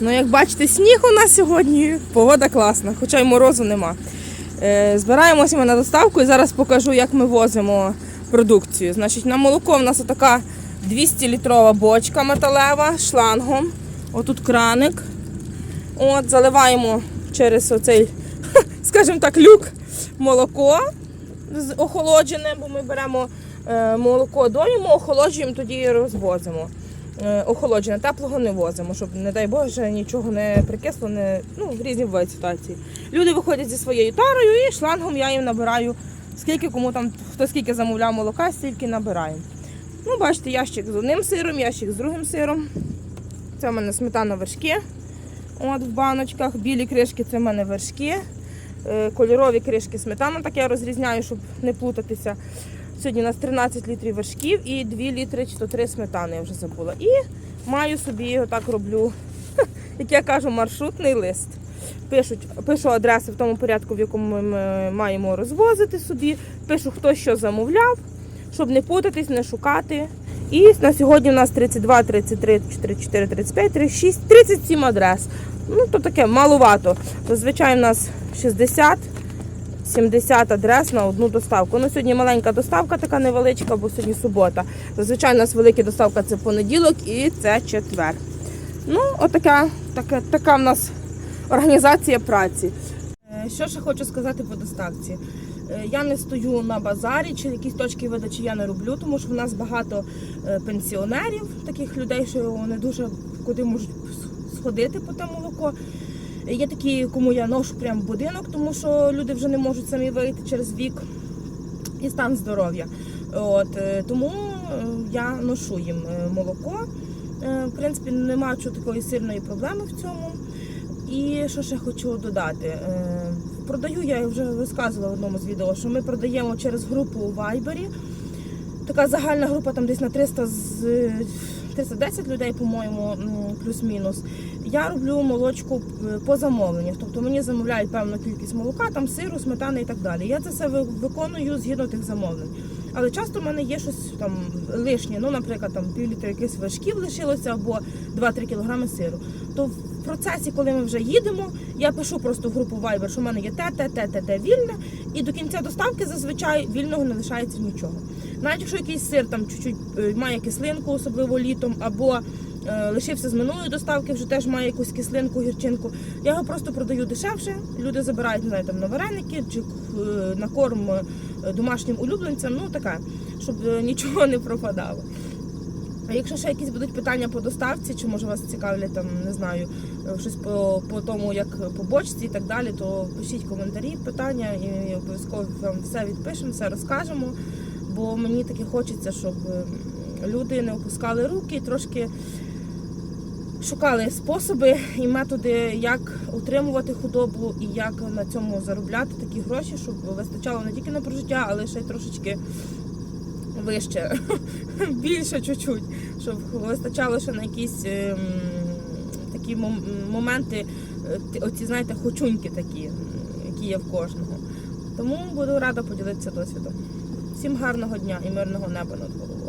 Ну, як бачите, сніг у нас сьогодні, погода класна, хоча й морозу нема. Е, збираємося ми на доставку і зараз покажу, як ми возимо продукцію. Значить, на молоко в нас така 200-літрова бочка металева шлангом. Отут краник. От, заливаємо через оцей, скажімо так, люк молоко охолоджене, бо ми беремо е, молоко доїмо, охолоджуємо, тоді розвозимо. Е, охолоджене, теплого не возимо, щоб, не дай Боже, нічого не прикисло, не, ну, в різні бувають ситуації. Люди виходять зі своєю тарою і шлангом я їм набираю, скільки кому там, хто скільки замовляв молока, стільки набираємо. Ну, бачите, ящик з одним сиром, ящик з другим сиром. Це в мене сметана вершки. От в баночках. Білі кришки це в мене вершки. Е, Кольорові кришки сметана, так я розрізняю, щоб не плутатися. Сьогодні у нас 13 літрів вершків і 2 літри чи то 3 сметани, я вже забула. І маю собі, отак роблю, як я кажу, маршрутний лист. Пишуть, пишу адреси в тому порядку, в якому ми маємо розвозити собі. Пишу, хто що замовляв, щоб не путатись, не шукати. І на сьогодні у нас 32, 33, 34, 35, 36, 37 адрес. Ну, то таке маловато. Зазвичай у нас 60, 70 адрес на одну доставку. Ну, сьогодні маленька доставка, така невеличка, бо сьогодні субота. Зазвичай у нас велика доставка це понеділок і це четвер. Ну, отака, така, така в нас організація праці. Е, Що ще хочу сказати по доставці? Е, Я не стою на базарі чи якісь точки видачі я не роблю, тому що в нас багато е, пенсіонерів, таких людей, що вони дуже куди можуть сходити по те молоко. Є такі, кому я ношу прямо в будинок, тому що люди вже не можуть самі вийти через вік і стан здоров'я. От, е, тому е, я ношу їм е, молоко. В принципі, чого такої сильної проблеми в цьому. І що ще хочу додати? Продаю, я вже розказувала в одному з відео, що ми продаємо через групу у Вайбері. Така загальна група там десь на 300 з 310 людей, по-моєму, плюс-мінус. Я роблю молочку е, по замовленнях. Тобто мені замовляють певну кількість молока, там сиру, сметани і так далі. Я це все виконую згідно тих замовлень. Але часто в мене є щось там лишнє, ну, наприклад, там півлітра якихось вершків лишилося або 2-3 кілограми сиру. То процесі, коли ми вже їдемо, я пишу просто в групу Viber, що в мене є те, те, те, те, те вільне, і до кінця доставки зазвичай вільного не лишається нічого. Навіть якщо якийсь сир там чуть-чуть е, має кислинку, особливо літом, або е, лишився з минулої доставки, вже теж має якусь кислинку, гірчинку. Я його просто продаю дешевше. Люди забирають не знаю, там на вареники чи е, на корм е, домашнім улюбленцям. Ну таке, щоб нічого не пропадало. А якщо ще якісь будуть питання по доставці, чи може вас цікавлять там, не знаю, щось по, по тому, як по бочці і так далі, то пишіть коментарі, питання, і обов'язково вам все відпишемо, все розкажемо. Бо мені таки хочеться, щоб люди не опускали руки і трошки шукали способи і методи, як утримувати худобу і як на цьому заробляти такі гроші, щоб вистачало не тільки на прожиття, але ще й трошечки вище, більше чуть-чуть, щоб вистачало ще на якісь ем, такі моменти, е, оці, знаєте, хочуньки такі, які є в кожного. Тому буду рада поділитися досвідом. Всім гарного дня і мирного неба над головою.